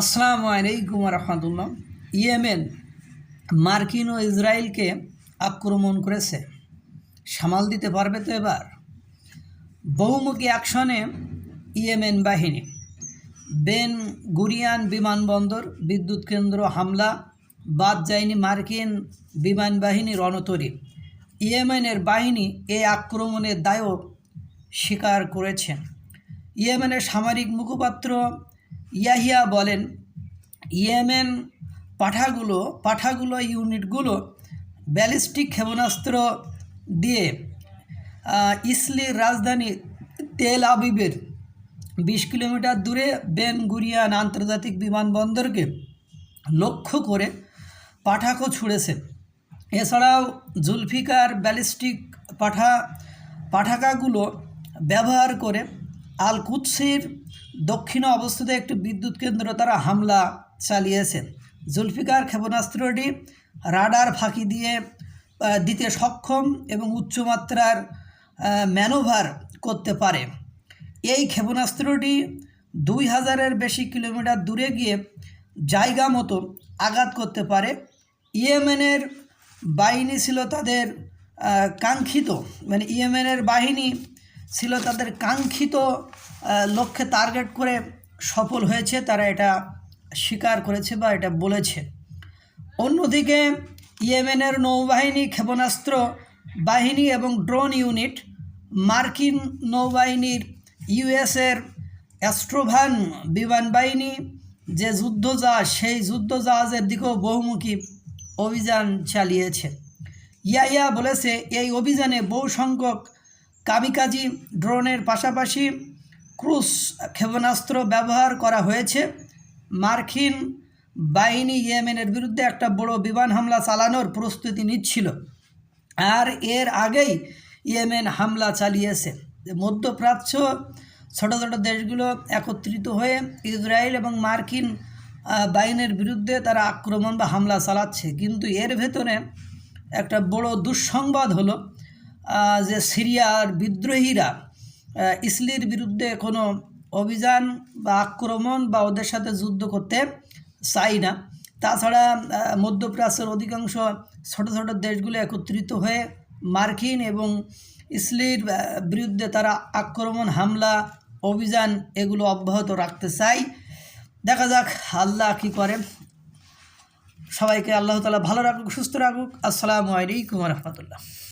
আসসালামু আলাইকুম রহমতুল্লাহ। ইয়েমেন মার্কিন ও ইসরায়েলকে আক্রমণ করেছে। সামাল দিতে পারবে তো এবার? বহুমুখী অ্যাকশনে ইয়েমেন বাহিনী। বেন গুরিয়ান বিমানবন্দর, বিদ্যুৎ কেন্দ্র হামলা, বাদ যায়নি মার্কিন বিমান বাহিনী রণতরী। ইয়েমেনের বাহিনী এই আক্রমণের দায়ও স্বীকার করেছেন ইয়েমেনের সামরিক মুখপাত্র ইয়াহিয়া বলেন, ইয়েমেন পাঠাগুলো পাঠাগুলো, ইউনিটগুলো ব্যালিস্টিক ক্ষেপণাস্ত্র দিয়ে ইসলির রাজধানী তেল আবিবের বিশ কিলোমিটার দূরে বেন গুরিয়ান আন্তর্জাতিক বিমানবন্দরকে লক্ষ্য করে পাঠাকো ছুড়েছে। এছাড়াও জুলফিকার ব্যালিস্টিক পাঠা, পাঠাকাগুলো ব্যবহার করে আল কুৎসির দক্ষিণে অবস্থিত একটি বিদ্যুৎ কেন্দ্র তারা হামলা চালিয়েছেন। জুলফিকার ক্ষেপণাস্ত্রটি রাডার ফাঁকি দিয়ে দিতে সক্ষম এবং উচ্চমাত্রার ম্যানোভার করতে পারে। এই ক্ষেপণাস্ত্রটি দুই হাজারের বেশি কিলোমিটার দূরে গিয়ে জায়গা মতো আঘাত করতে পারে। ইয়েমেনের বাহিনী ছিল তাদের কাঙ্ক্ষিত মানে ইয়েমেনের বাহিনী ছিল তাদের কাঙ্ক্ষিত লক্ষ্যে টার্গেট করে সফল হয়েছে, তারা এটা স্বীকার করেছে বা এটা বলেছে। অন্যদিকে ইয়েমেনের নৌবাহিনী, ক্ষেপণাস্ত্র বাহিনী এবং ড্রোন ইউনিট, মার্কিন নৌবাহিনীর ইউএসের অ্যাস্ট্রোভান বিমান বাহিনী, যে যুদ্ধজাহাজ, সেই যুদ্ধজাহাজের দিকেও বহুমুখী অভিযান চালিয়েছে। ইয়াইয়া বলেছে, এই অভিযানে বহু সংখ্যক কামিকাজি ড্রোনের পাশাপাশি ক্রুজ ক্ষেপণাস্ত্র ব্যবহার করা হয়েছে। মার্কিন বাহিনী ইয়েমেনের বিরুদ্ধে একটা বড় বিমান হামলা চালানোর প্রস্তুতি নিচ্ছিল। আর এর আগেই ইয়েমেন হামলা চালিয়েছে। মধ্যপ্রাচ্য ছোট ছোট দেশগুলো একত্রিত হয়ে ইসরায়েল এবং মার্কিন বাহিনীর বিরুদ্ধে তারা আক্রমণ বা হামলা চালাচ্ছে। কিন্তু এর ভেতরে একটা বড় দুঃসংবাদ হলো যে সিরিয়ার বিদ্রোহীরা ইসলির বিরুদ্ধে কোনো অভিযান বা আক্রমণ বা ওদের সাথে যুদ্ধ করতে চাই না। তাছাড়া মধ্যপ্রাচ্যের অধিকাংশ ছোট ছোট দেশগুলো একত্রিত হয়ে মার্কিন এবং ইসলির বিরুদ্ধে তারা আক্রমণ, হামলা, অভিযান এগুলো অব্যাহত রাখতে চাই দেখা যাক আল্লাহ কী করে। সবাইকে আল্লাহ তালা ভালো রাখুক, সুস্থ রাখুক। আসসালামু আলাইকুম রহমতুল্লাহ।